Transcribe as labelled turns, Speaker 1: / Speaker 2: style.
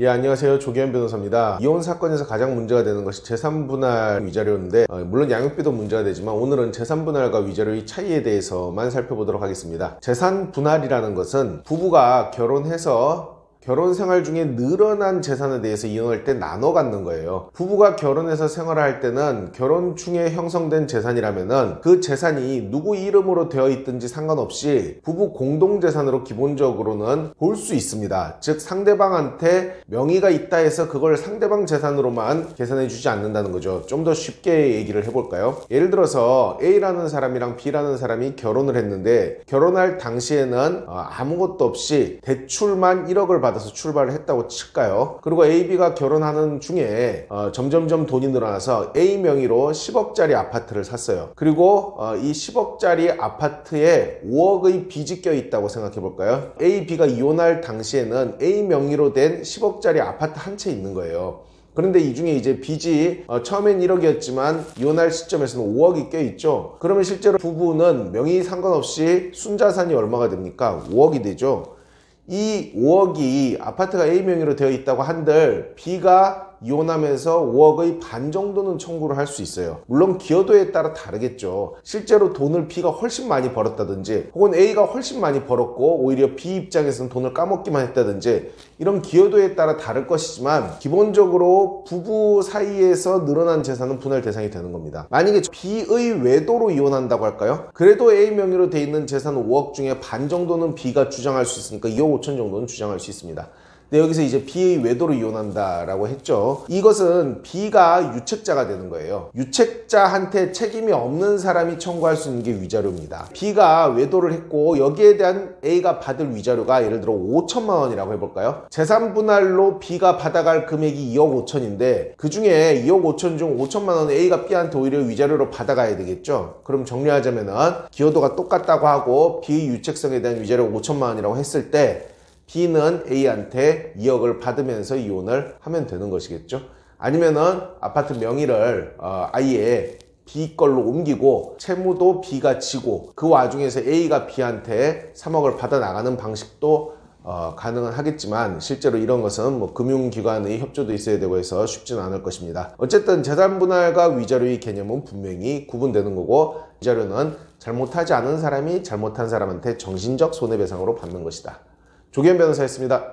Speaker 1: 예, 안녕하세요. 조기현 변호사입니다. 이혼 사건에서 가장 문제가 되는 것이 재산분할 위자료인데, 어, 물론 양육비도 문제가 되지만 오늘은 재산분할과 위자료의 차이에 대해서만 살펴보도록 하겠습니다. 재산분할이라는 것은 부부가 결혼해서 결혼 생활 중에 늘어난 재산에 대해서 이혼할 때 나눠 갖는 거예요. 부부가 결혼해서 생활을 할 때는 결혼 중에 형성된 재산이라면은 그 재산이 누구 이름으로 되어 있든지 상관없이 부부 공동 재산으로 기본적으로는 볼 수 있습니다. 즉 상대방한테 명의가 있다 해서 그걸 상대방 재산으로만 계산해 주지 않는다는 거죠. 좀 더 쉽게 얘기를 해 볼까요? 예를 들어서 A라는 사람이랑 B라는 사람이 결혼을 했는데 결혼할 당시에는 어, 아무것도 없이 대출만 1억을 받 아서 출발을 했다고 칠까요? 그리고 A, B가 결혼하는 중에 어, 점점점 돈이 늘어나서 A 명의로 10억짜리 아파트를 샀어요. 그리고 어, 이 10억짜리 아파트에 5억의 빚이 껴 있다고 생각해 볼까요? A, B가 이혼할 당시에는 A 명의로 된 10억짜리 아파트 한 채 있는 거예요. 그런데 이 중에 이제 빚이 어, 처음엔 1억이었지만 이혼할 시점에서는 5억이 껴있죠. 그러면 실제로 부부는 명의 상관없이 순자산이 얼마가 됩니까? 5억이 되죠. 이 5억이 아파트가 A 명의로 되어 있다고 한들 B가 이혼하면서 5억의 반 정도는 청구를 할 수 있어요. 물론 기여도에 따라 다르겠죠. 실제로 돈을 B가 훨씬 많이 벌었다든지 혹은 A가 훨씬 많이 벌었고 오히려 B 입장에서는 돈을 까먹기만 했다든지 이런 기여도에 따라 다를 것이지만 기본적으로 부부 사이에서 늘어난 재산은 분할 대상이 되는 겁니다. 만약에 B의 외도로 이혼한다고 할까요? 그래도 A 명의로 돼 있는 재산 5억 중에 반 정도는 B가 주장할 수 있으니까 2억 5천 정도는 주장할 수 있습니다. 근데 여기서 이제 B의 외도로 이혼한다라고 했죠. 이것은 B가 유책자가 되는 거예요. 유책자한테 책임이 없는 사람이 청구할 수 있는 게 위자료입니다. B가 외도를 했고 여기에 대한 A가 받을 위자료가 예를 들어 5천만 원이라고 해볼까요? 재산 분할로 B가 받아갈 금액이 2억 5천인데 그 중에 2억 5천 중 5천만 원 A가 B한테 오히려 위자료로 받아가야 되겠죠. 그럼 정리하자면은 기여도가 똑같다고 하고 B의 유책성에 대한 위자료 5천만 원이라고 했을 때 B는 A한테 2억을 받으면서 이혼을 하면 되는 것이겠죠. 아니면은 아파트 명의를 어, 아예 B 걸로 옮기고 채무도 B가 지고 그 와중에서 A가 B한테 3억을 받아 나가는 방식도 어, 가능은 하겠지만 실제로 이런 것은 뭐 금융기관의 협조도 있어야 되고 해서 쉽지는 않을 것입니다. 어쨌든 재산분할과 위자료의 개념은 분명히 구분되는 거고 위자료는 잘못하지 않은 사람이 잘못한 사람한테 정신적 손해배상으로 받는 것이다. 조기현 변호사였습니다.